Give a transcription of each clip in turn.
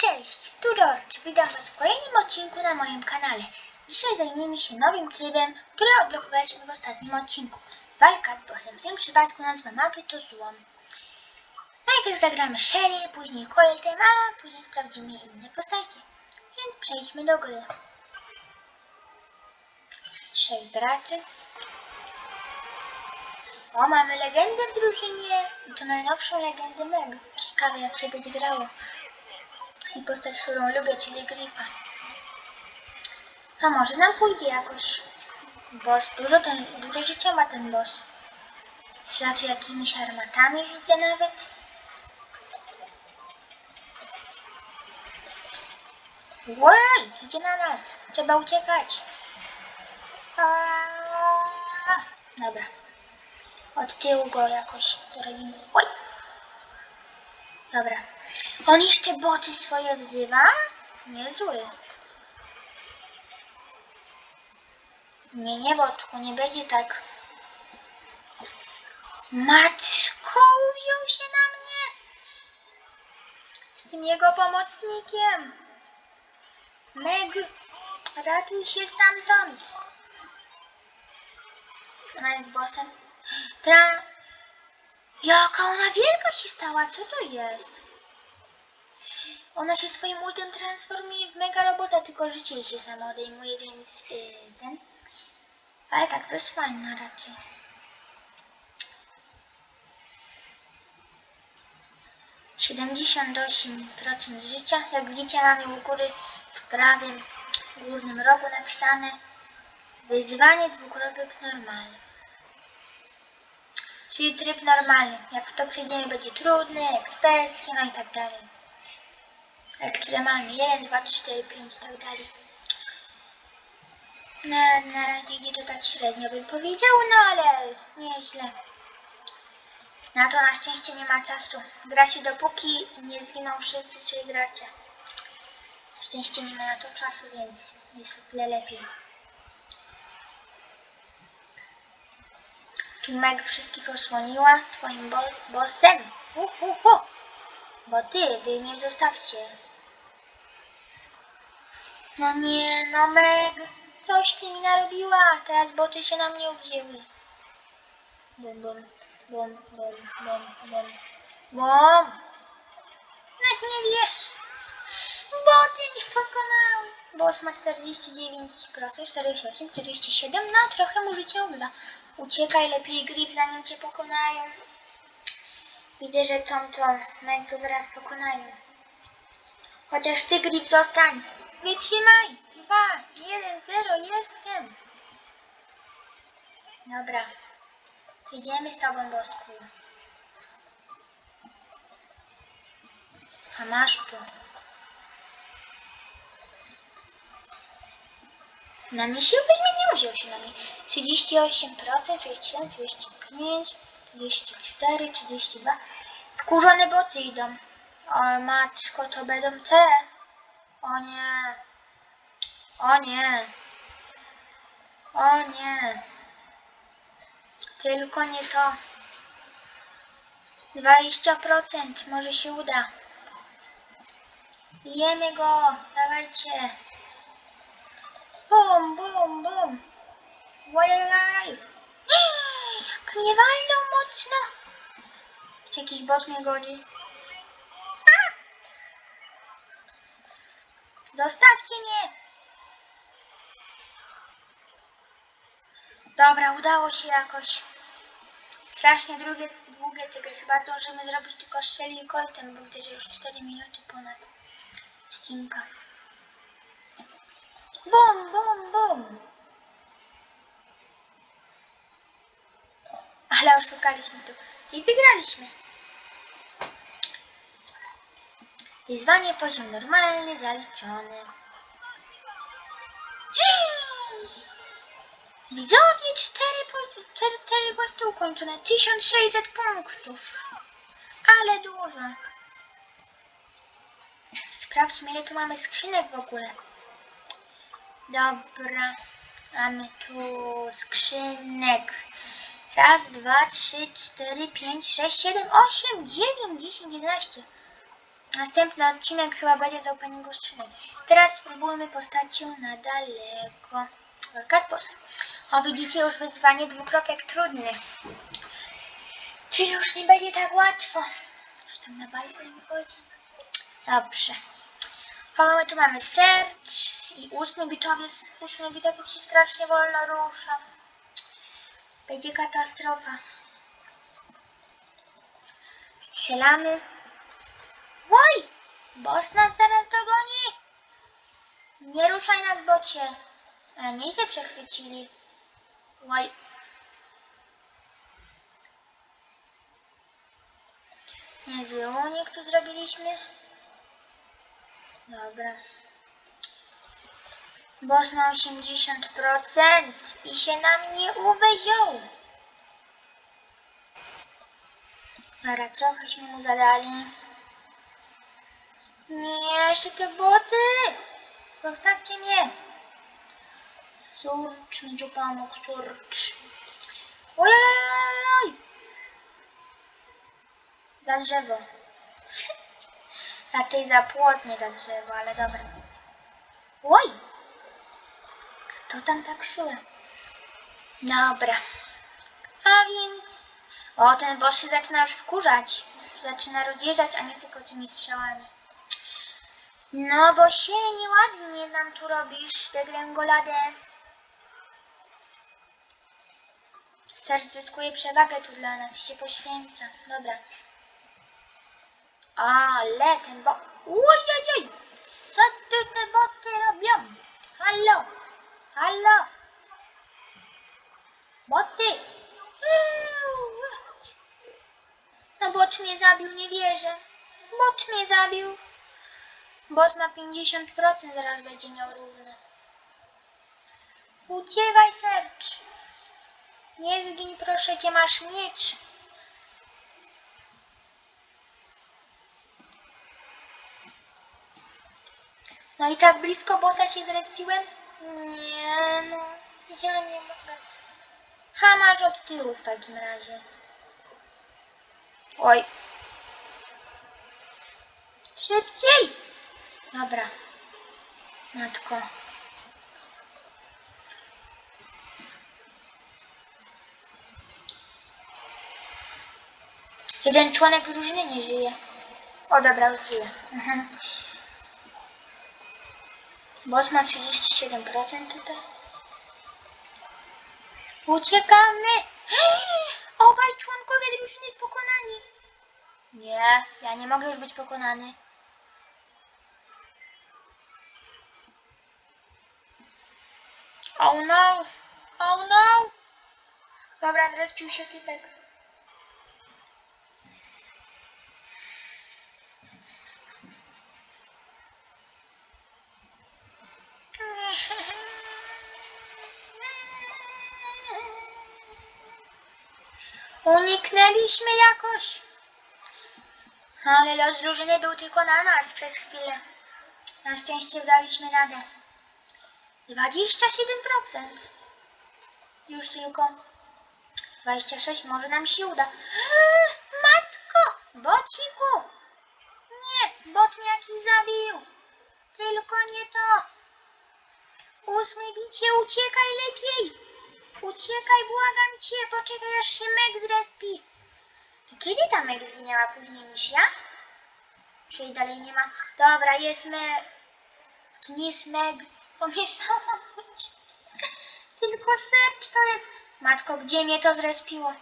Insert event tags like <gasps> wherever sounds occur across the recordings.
Cześć, tu George. Witam Was w kolejnym odcinku na moim kanale. Dzisiaj zajmiemy się nowym trybem, który odblokowaliśmy w ostatnim odcinku. Walka z bossem. W tym przypadku nazwa mapy to złom. Najpierw zagramy Shelly, później Coltem, a później sprawdzimy inne postacie. Więc przejdźmy do gry. Sześć graczy. O, mamy legendę w drużynie. I to najnowszą legendę Meg. Ciekawe jak się będzie grało. I postać, którą lubię, czyli Grifa. A może nam pójdzie jakoś. Boss, dużo, ten, dużo życia ma ten boss. Strzela tu jakimiś armatami, widzę nawet. Łaj, idzie na nas. Trzeba uciekać. Aaaa. Dobra. Od tyłu go jakoś zrobimy. Oj. Dobra. On jeszcze boty swoje wzywa? Niezły. Nie, nie, botku, nie będzie tak. Matko, uwziął się na mnie. Z tym jego pomocnikiem. Meg, ratuj się stamtąd. Ona jest bossem. Tra... Jaka ona wielka się stała, co to jest? Ona się swoim ultem transformuje w mega robota, tylko życie jej się samo odejmuje, więc yy, ten... Ale tak, to jest fajne raczej. Siedemdziesiąt osiem procent życia. Jak widzicie, mamy u góry w prawym górnym rogu napisane wyzwanie dwukropek normalny. Czyli tryb normalny. Jak to przejdziemy, będzie trudny, ekspercki, no i tak dalej. Ekstremalny. 1, 2, 3, 4, 5 i tak dalej. Na, na razie idzie to tak średnio bym powiedział, no ale nieźle. Na to na szczęście nie ma czasu. Gra się dopóki nie zginą wszyscy trzej gracze. Na szczęście nie ma na to czasu, więc jest o tyle lepiej. Tu Meg wszystkich osłoniła swoim bo bossem. Uh, uh, uh. Bo ty, wy mnie zostawcie. No nie, no Meg, coś ty mi narobiła. Teraz boty się na mnie uwzięły. Bum, bum, bum, bum, bum, bum. Bum. No nie wiesz. Boty mnie pokonały. Boss ma 49%, 48, 47, no trochę mu życie ubywa. Uciekaj lepiej Grif, zanim cię pokonają. Widzę, że tą tą Meg to zaraz pokonają. Chociaż ty Grif zostań. Wytrzymaj. Dwa, jeden, zero, jestem. Dobra. Idziemy z tobą, Bostku. A masz tu. Na nie się weźmie, nie wziął się na mnie. 38%, 37, 35, 34, 32. Skurzone boty idą. O matko, to będą te. O nie. O nie. O nie. Tylko nie to. 20%, może się uda. Bijemy go, dawajcie. Bum, bum, bum. Łajajaj. Jak mnie walną mocno. Czy jakiś bot mnie! Zostawcie mnie. Dobra, udało się jakoś. Strasznie długie, długie te gry. Chyba zdążymy zrobić tylko Shelly i Coltem, bo że już 4 minuty ponad odcinka. Bum, bum, bum. Ale oszukaliśmy tu. I wygraliśmy. Wyzwanie poziom normalny zaliczony. Widzowie, 4, po, 4 questy ukończone. 1600 punktów. Ale dużo. Sprawdźmy, ile tu mamy skrzynek w ogóle. Dobra, mamy tu skrzynek. Raz, dwa, trzy, cztery, pięć, sześć, siedem, osiem, dziewięć, dziesięć, jedenaście. Następny odcinek chyba będzie z openingu skrzynek. Teraz spróbujmy postacią na daleko. Bossem. O, widzicie już wyzwanie dwukropek trudny. Czyli już nie będzie tak łatwo. Już tam na balkon nie. Dobrze. Kogo my tu mamy? Sercz i ósmy bitowiec. Ósmy bitowiec się strasznie wolno rusza. Będzie katastrofa. Strzelamy. Oj! Boss nas zaraz dogoni. Nie ruszaj nas, bocie. E, nieźle przechwycili. Oj. Niezły unik tu zrobiliśmy. Dobra. Boss na 80% i się nam nie uweziął. Dobra, trochęśmy mu zadali. Nie, jeszcze te boty! Zostawcie mnie! Surcz mi tu pomógł, surcz. Ojej! Za drzewo. Raczej za płot, nie za drzewo, ale dobra. Oj! Kto tam tak szuje? Dobra. A więc... O, ten boss się zaczyna już wkurzać. Zaczyna rozjeżdżać, a nie tylko tymi strzałami. No bo się nieładnie nam tu robisz, degrengoladę. Serz zyskuje przewagę tu dla nas, się poświęca. Dobra. Ale ten bo... Ojojoj! Co tu te boty robią? Halo! Halo! Boty! No bot mnie zabił, nie wierzę. Bot mnie zabił. Boss ma 50%, zaraz będzie miał równe. Uciekaj, Sercz. Nie zgiń, proszę cię, masz miecz. No i tak blisko bossa się zrespiłem? Nie, no, ja nie mogę. Ha, masz od tyłu w takim razie. Oj. Szybciej! Dobra. Matko. Jeden członek drużyny nie żyje. O, dobra, już żyje. Boss ma 37% tutaj. Uciekamy! <gasps> Obaj członkowie drużyny pokonani. Nie, ja nie mogę już być pokonany. Oh no! Oh no! Dobra, zrespił się typek. Uniknęliśmy jakoś. Ale los drużyny był tylko na nas przez chwilę. Na szczęście daliśmy radę. 27%. Już tylko 26, może nam się uda. Matko! Bociku! Nie, bot mnie jakiś zabił. Tylko nie to. Ósmy bicie, uciekaj lepiej. Uciekaj, błagam cię, poczekaj aż się Meg zrespi. Kiedy ta Meg zginęła później niż ja? Czyli dalej nie ma. Dobra, jest Meg. To nie jest Meg. Pomieszałam. Tylko sercz to jest. Matko, gdzie mnie to zrespiło?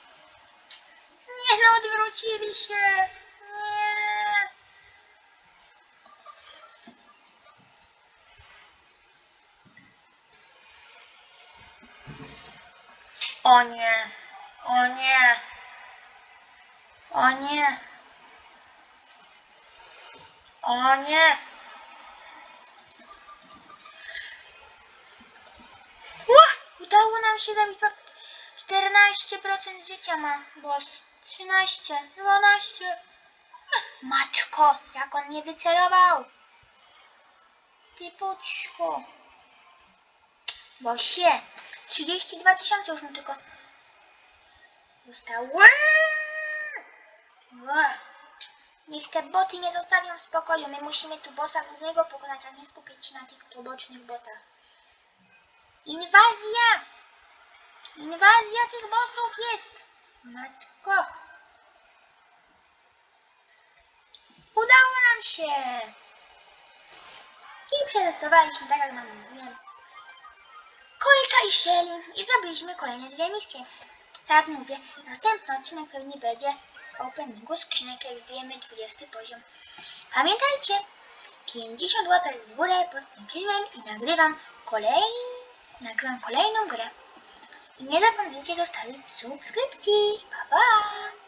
Nie no, odwrócili się. O nie. O nie. O nie. O nie. Udało nam się zabić. fakt- 14% życia ma boss. 13, 12. Ach, Matko, jak on nie wycelował. Ty puczku. Bosie. 32 tysiące już mu tylko zostało. Niech te boty nie zostawią w spokoju. My musimy tu bossa głównego pokonać, a nie skupić się na tych pobocznych botach. Inwazja! Inwazja tych bossów jest! Matko! Udało nam się! I przetestowaliśmy, tak jak wam mówiłem, Kolka i Shelly i zrobiliśmy kolejne dwie misje. Tak jak mówię, następny odcinek pewnie będzie z openingu skrzynek, jak wiemy 20 poziom. Pamiętajcie, 50 łapek w górę pod tym filmem i nagrywam kolej... nagrywam kolejną grę. I nie zapomnijcie zostawić subskrypcji. Pa, pa!